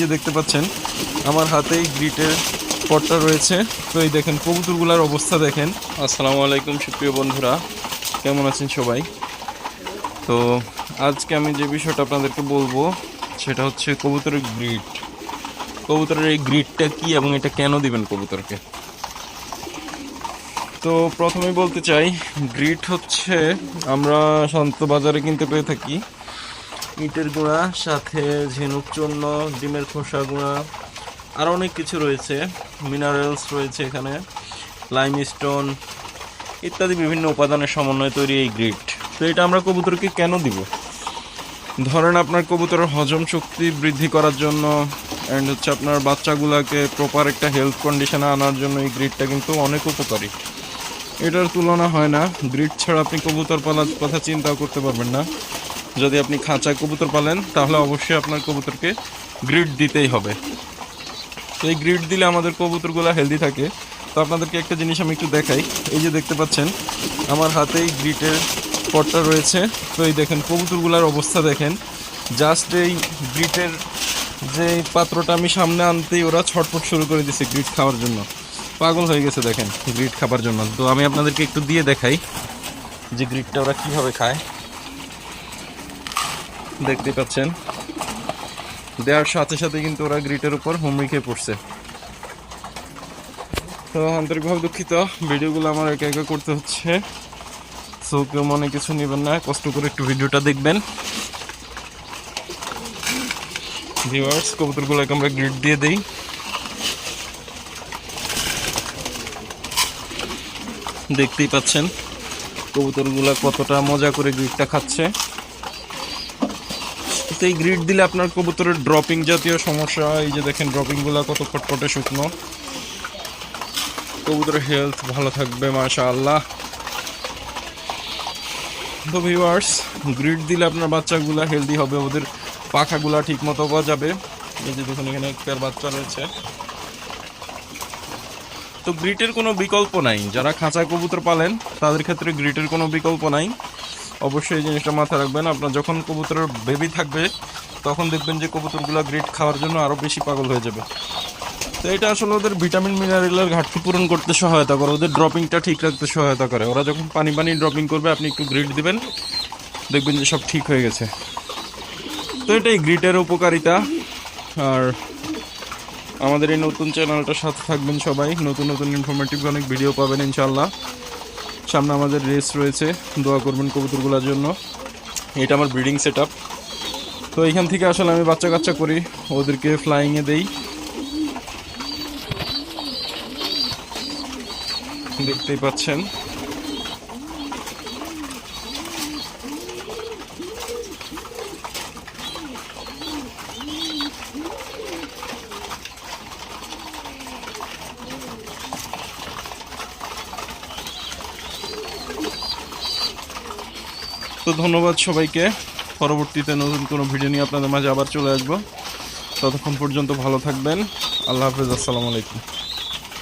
যে দেখতে পাচ্ছেন, আমার হাতেই গ্রিটের পটটা রয়েছে। তো এই দেখেন, কবুতরগুলার অবস্থা দেখেন। আসসালামু আলাইকুম, সুপ্রিয় বন্ধুরা। কেমন আছেন সবাই? তো আজকে আমি যে বিষয়টা আপনাদেরকে বলব, সেটা হচ্ছে কবুতরের গ্রিট। কবুতরের এই গ্রিটটা কি এবং এটা কেন দিবেন কবুতরকে? তো প্রথমেই বলতে চাই, গ্রিট হচ্ছে আমরা শান্ত বাজারে কিনতে পেয়ে থাকি। ইটের গুঁড়া, সাথে ঝিনুক চূর্ণ, ডিমের খোসা গুঁড়া আরও অনেক কিছু রয়েছে। মিনারেলস রয়েছে এখানে লাইম স্টোন ইত্যাদি বিভিন্ন উপাদানের সমন্বয়ে তৈরি এই গ্রিড। তো এটা আমরা কবুতরকে কেন দিব? ধরেন আপনার কবুতরের হজম শক্তি বৃদ্ধি করার জন্য অ্যান্ড হচ্ছে আপনার বাচ্চাগুলোকে প্রপার একটা হেলথ কন্ডিশনে আনার জন্য এই গ্রিডটা কিন্তু অনেক উপকারী। এটার তুলনা হয় না। গ্রিড ছাড়া আপনি কবুতর পালার কথা চিন্তাও করতে পারবেন না। যদি আপনি খাঁচা কবুতর পালেন, তাহলে অবশ্যই আপনার কবুতরকে গ্রিড দিতেই হবে। তো এই গ্রিড দিলে আমাদের কবুতরগুলো হেলদি থাকে। তো আপনাদেরকে একটা জিনিস আমি একটু দেখাই। এই যে দেখতে পাচ্ছেন, আমার হাতেই গ্রিটের পটটা রয়েছে। তো এই দেখেন, কবুতরগুলার অবস্থা দেখেন। জাস্ট এই গ্রিটের যে পাত্রটা আমি সামনে আনতেই ওরা ছটফট শুরু করে দিছে গ্রিট খাওয়ার জন্য। পাগল হয়ে গেছে দেখেন গ্রিট খাবার জন্য। তো আমি আপনাদেরকে একটু দিয়ে দেখাই যে গ্রিটটা ওরা কীভাবে খায়। দেখতে পাচ্ছেন। দেওয়ার সাথে সাথে কিন্তু ওরা গ্রিটের উপর হুমড়ি খেয়ে পড়ছে। তো আন্তরিকভাবে দুঃখিত, ভিডিওগুলো আমার একা একা করতে হচ্ছে। সো কেউ মনে কিছু নেবেন না, কষ্ট করে একটু ভিডিওটা দেখবেন। ভিউয়ার্স কবুতরগুলোকে আমরা গ্রিড দিয়ে দিই। দেখতেই পাচ্ছেন, কবুতরগুলো কতটা মজা করে গ্রিডটা খাচ্ছে। এই গ্রিড দিলে আপনার কবুতরের ড্রপিং জাতীয় সমস্যা, এই যে দেখেন ড্রপিংগুলো কত ফটফটে শুকনো। কবুতরের হেলথ ভালো থাকবে মাশা আল্লাহ তো ভিউয়ার্স গ্রিড দিলে আপনার বাচ্চাগুলো হেলদি হবে, ওদের পাখাগুলা ঠিক মতো যাবে এই যে দেখুন, এখানে একটা বাচ্চা রয়েছে। তো গ্রিটের কোনো বিকল্প নাই। যারা খাঁচা কবুতর পালেন, তাদের ক্ষেত্রে গ্রিটের কোনো বিকল্প নাই। অবশ্যই এই জিনিসটা মাথায় রাখবেন। আপনার যখন কবুতরের বেবি থাকবে, তখন দেখবেন যে কবুতরগুলো গ্রিট খাওয়ার জন্য আরও বেশি পাগল হয়ে যাবে। তো এটা আসলে ওদের ভিটামিন মিনারেলের ঘাটতি পূরণ করতে সহায়তা করে, ওদের ড্রপিংটা ঠিক রাখতে সহায়তা করে। ওরা যখন পানি পানি ড্রপিং করবে, আপনি একটু গ্রিট দিবেন, দেখবেন যে সব ঠিক হয়ে গেছে। তো এটাই গ্রিটের উপকারিতা। আর আমাদের এই নতুন চ্যানেলটার সাথে থাকবেন সবাই। নতুন নতুন ইনফরমেটিভ অনেক ভিডিও পাবেন ইনশাল্লাহ সামনে আমাদের রেস রয়েছে। দোয়া করবেন কবুতরগুলোর জন্য। এটা আমার ব্রিডিং সেট তো এখান থেকে আসলে আমি বাচ্চা কাচ্চা করি। ওদেরকে ফ্লাইংয়ে দেই। দেখতেই পাচ্ছেন। তো ধন্যবাদ সবাইকে। পরবর্তীতে নতুন কোনো ভিডিও নিয়ে আপনাদের মাঝে আবার চলে আসব। ততক্ষণ পর্যন্ত ভালো থাকবেন। আল্লাহ হাফেজ, আসসালামু আলাইকুম।